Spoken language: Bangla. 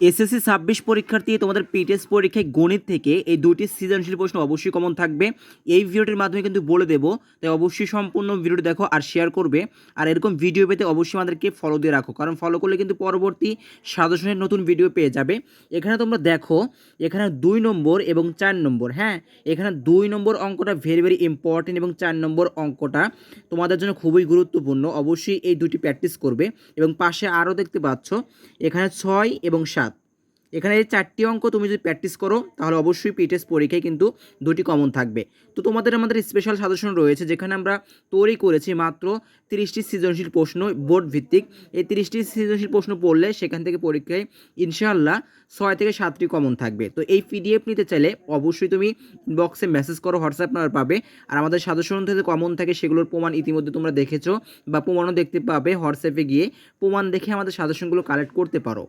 এসএসসি ছাব্বিশ পরীক্ষার্থী তোমাদের পিটেস্ট পরীক্ষায় গণিত থেকে এই দুটি সৃজনশীল প্রশ্ন অবশ্যই কমন থাকবে। এই ভিডিওটির মাধ্যমে কিন্তু বলে দেবো, তাই অবশ্যই সম্পূর্ণ ভিডিওটি দেখো আর শেয়ার করবে। আর এরকম ভিডিও পেতে অবশ্যই আমাদেরকে ফলো দিয়ে রাখো, কারণ ফলো করলে কিন্তু পরবর্তী সাজেশনের নতুন ভিডিও পেয়ে যাবে। এখানে তোমরা দেখো, এখানে দুই নম্বর এবং চার নম্বর হ্যাঁ? এখানে দুই নম্বর অঙ্কটা ভেরি ভেরি ইম্পর্টেন্ট এবং চার নম্বর অঙ্কটা তোমাদের জন্য খুবই গুরুত্বপূর্ণ। অবশ্যই এই দুটি প্র্যাকটিস করবে। এবং পাশে আরও দেখতে পাচ্ছ, এখানে ছয় এবং সাত। এখানে এই চারটি অঙ্ক তুমি যদি প্র্যাকটিস করো, তাহলে অবশ্যই পিটেস পরীক্ষায় কিন্তু দুটি কমন থাকবে। তো তোমাদের আমাদের স্পেশাল সাজেশন রয়েছে, যেখানে আমরা তৈরি করেছি মাত্র তিরিশটি সৃজনশীল প্রশ্ন বোর্ড ভিত্তিক। এই তিরিশটি সৃজনশীল প্রশ্ন পড়লে সেখান থেকে পরীক্ষায় ইনশাআল্লাহ ছয় থেকে সাতটি কমন থাকবে। তো এই পিডিএফ নিতে চাইলে অবশ্যই তুমি বক্সে মেসেজ করো হোয়াটসঅ্যাপ নাম্বার পাবে। আর আমাদের সাজেশন থেকে কমন থাকে, সেগুলোর প্রমাণ ইতিমধ্যে তোমরা দেখেছ বা প্রমাণও দেখতে পাবে। হোয়াটসঅ্যাপে গিয়ে প্রমাণ দেখে আমাদের সাজেশনগুলো কালেক্ট করতে পারো।